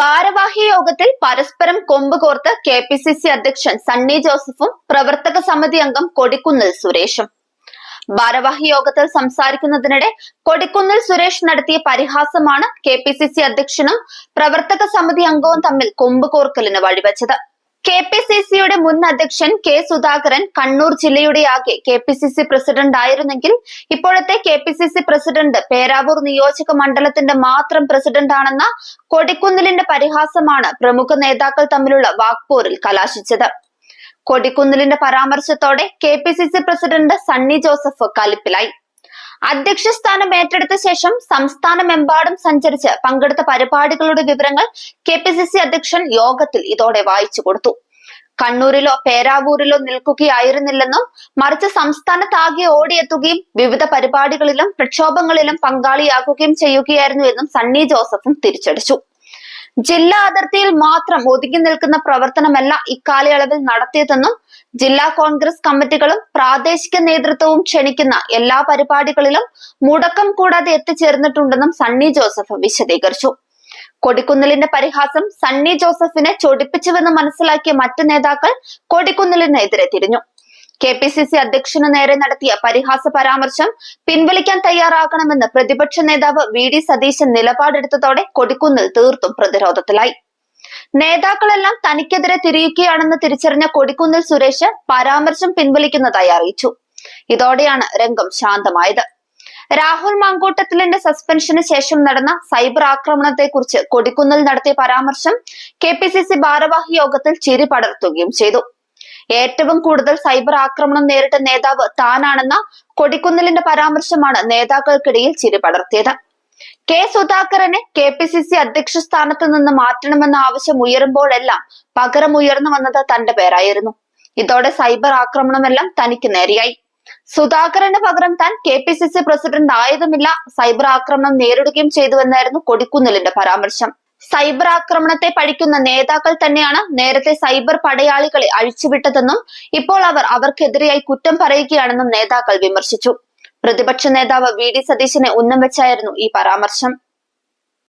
ഭാരവാഹി യോഗത്തിൽ പരസ്പരം കൊമ്പ് കോർത്ത് കെ പി സി സി അധ്യക്ഷൻ സണ്ണി ജോസഫും പ്രവർത്തക സമിതി അംഗം കൊടിക്കുന്നിൽ സുരേഷും. ഭാരവാഹി യോഗത്തിൽ സംസാരിക്കുന്നതിനിടെ കൊടിക്കുന്നിൽ സുരേഷ് നടത്തിയ പരിഹാസമാണ് കെ പി സി സി അധ്യക്ഷനും പ്രവർത്തക സമിതി അംഗവും തമ്മിൽ കൊമ്പ് കോർക്കലിന് വഴിവെച്ചത്. കെ പി സി സിയുടെ മുൻ അധ്യക്ഷൻ കെ സുധാകരൻ കണ്ണൂർ ജില്ലയുടെ ആകെ K P C C president ആയിരുന്നെങ്കിൽ ഇപ്പോഴത്തെ K P C C president Peravoor നിയോജക മണ്ഡലത്തിന്റെ മാത്രം പ്രസിഡന്റ് ആണെന്ന കൊടിക്കുന്നിലിന്റെ പരിഹാസമാണ് പ്രമുഖ നേതാക്കൾ തമ്മിലുള്ള വാക്പോരിൽ കലാശിച്ചത്. കൊടിക്കുന്നിലിന്റെ പരാമർശത്തോടെ K P C C president Sunny Joseph കലിപ്പിലായി. അധ്യക്ഷ സ്ഥാനം ഏറ്റെടുത്ത ശേഷം സംസ്ഥാനമെമ്പാടും സഞ്ചരിച്ച് പങ്കെടുത്ത പരിപാടികളുടെ വിവരങ്ങൾ കെ പി സി സി അധ്യക്ഷൻ യോഗത്തിൽ ഇതോടെ വായിച്ചു കൊടുത്തു. കണ്ണൂരിലോ പേരാവൂരിലോ നിൽക്കുകയായിരുന്നില്ലെന്നും മറിച്ച് സംസ്ഥാനത്താകെ ഓടിയെത്തുകയും വിവിധ പരിപാടികളിലും പ്രക്ഷോഭങ്ങളിലും പങ്കാളിയാക്കുകയും ചെയ്യുകയായിരുന്നു എന്നും സണ്ണി ജോസഫും തിരിച്ചടിച്ചു. ജില്ലാ അതിർത്തിയിൽ മാത്രം ഒതുങ്ങി നിൽക്കുന്ന പ്രവർത്തനമല്ല ഇക്കാലയളവിൽ നടത്തിയതെന്നും ജില്ലാ കോൺഗ്രസ് കമ്മിറ്റികളും പ്രാദേശിക നേതൃത്വവും ക്ഷണിക്കുന്ന എല്ലാ പരിപാടികളിലും മുടക്കം കൂടാതെ എത്തിച്ചേർന്നിട്ടുണ്ടെന്നും സണ്ണി ജോസഫ് വിശദീകരിച്ചു. കൊടിക്കുന്നിലിന്റെ പരിഹാസം സണ്ണി ജോസഫിനെ ചൊടിപ്പിച്ചുവെന്ന് മനസ്സിലാക്കിയ മറ്റു നേതാക്കൾ കൊടിക്കുന്നിലിനെതിരെ തിരിഞ്ഞു. കെ പി സി സി അധ്യക്ഷന് നേരെ നടത്തിയ പരിഹാസ പരാമർശം പിൻവലിക്കാൻ തയ്യാറാകണമെന്ന് പ്രതിപക്ഷ നേതാവ് വി ഡി സതീശൻ നിലപാടെടുത്തതോടെ കൊടിക്കുന്നിൽ തീർത്തും പ്രതിരോധത്തിലായി. നേതാക്കളെല്ലാം തനിക്കെതിരെ തിരിയുകയാണെന്ന് തിരിച്ചറിഞ്ഞ കൊടിക്കുന്നിൽ സുരേഷ് പരാമർശം പിൻവലിക്കുന്നതായി അറിയിച്ചു. ഇതോടെയാണ് രംഗം ശാന്തമായത്. രാഹുൽ മങ്കൂട്ടത്തിലിന്റെ സസ്പെൻഷന് ശേഷം നടന്ന സൈബർ ആക്രമണത്തെ കുറിച്ച് കൊടിക്കുന്നിൽ നടത്തിയ പരാമർശം കെ പി സി സി ഭാരവാഹി യോഗത്തിൽ ചിരി പടർത്തുകയും ചെയ്തു. ഏറ്റവും കൂടുതൽ സൈബർ ആക്രമണം നേരിട്ട നേതാവ് താനാണെന്ന കൊടിക്കുന്നിലിന്റെ പരാമർശമാണ് നേതാക്കൾക്കിടയിൽ ചിരി പടർത്തിയത്. കെ സുധാകരനെ കെ പി സി സി അധ്യക്ഷ സ്ഥാനത്ത് നിന്ന് മാറ്റണമെന്ന ആവശ്യം ഉയരുമ്പോഴെല്ലാം പകരം ഉയർന്നു വന്നത് തന്റെ പേരായിരുന്നു. ഇതോടെ സൈബർ ആക്രമണമെല്ലാം തനിക്ക് നേരെയായി. സുധാകരന് പകരം താൻ K P C C president ആയതുമില്ല. Cyber ആക്രമണം നേരിടുകയും ചെയ്തുവെന്നായിരുന്നു കൊടിക്കുന്നിലിന്റെ പരാമർശം. സൈബർ ആക്രമണത്തെ പഠിക്കുന്ന നേതാക്കൾ തന്നെയാണ് നേരത്തെ സൈബർ പടയാളികളെ അഴിച്ചുവിട്ടതെന്നും ഇപ്പോൾ അവർ അവർക്കെതിരെയായി കുറ്റം പറയുകയാണെന്നും നേതാക്കൾ വിമർശിച്ചു. പ്രതിപക്ഷ നേതാവ് വി ഡി സതീശനെ ഉന്നം വെച്ചായിരുന്നു ഈ പരാമർശം.